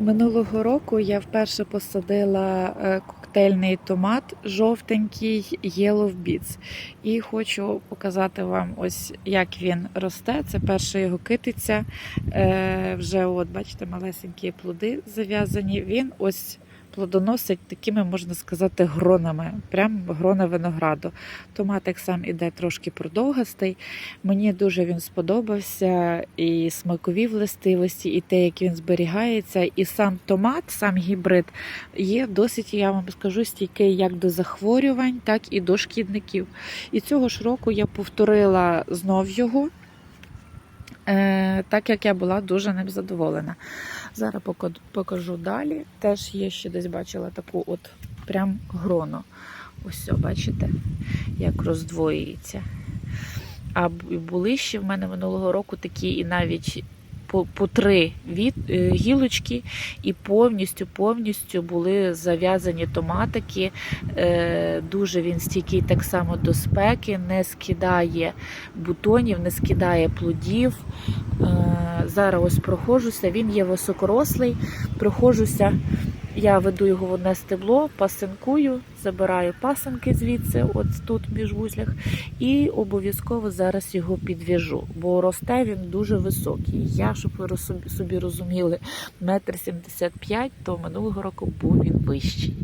Минулого року я вперше посадила е, коктейльний томат жовтенький Yellow Beats. І хочу показати вам ось як він росте. Це перша його китиця. Е, Вже от бачите, малесенькі плоди зав'язані. Він ось плодоносить такими, можна сказати, гронами, прям грона винограду. Томатик сам іде трошки продовгастий. Мені дуже він сподобався, і смакові властивості, і те, як він зберігається, і сам томат, сам гібрид є досить, я вам скажу, стійкий як до захворювань, так і до шкідників. І цього ж року я повторила знов його. Е, Так як я була дуже ним задоволена. Зараз покажу далі. Теж є ще десь бачила таку от прям грону. Ось, бачите, як роздвоюється. А були ще в мене минулого року такі і навіть по, по три від, е, гілочки, і повністю повністю були зав'язані томатики. Е, дуже він стійкий так само до спеки, не скидає бутонів, не скидає плодів. Е, зараз ось прохожуся, він є високорослий, проходжуся. Я веду його в одне стебло, пасинкую, забираю пасинки звідси, от тут між вузлях, і обов'язково зараз його підв'яжу, бо росте він дуже високий. Я, щоб ви собі розуміли, метр сімдесят п'ять, то минулого року був він вищий.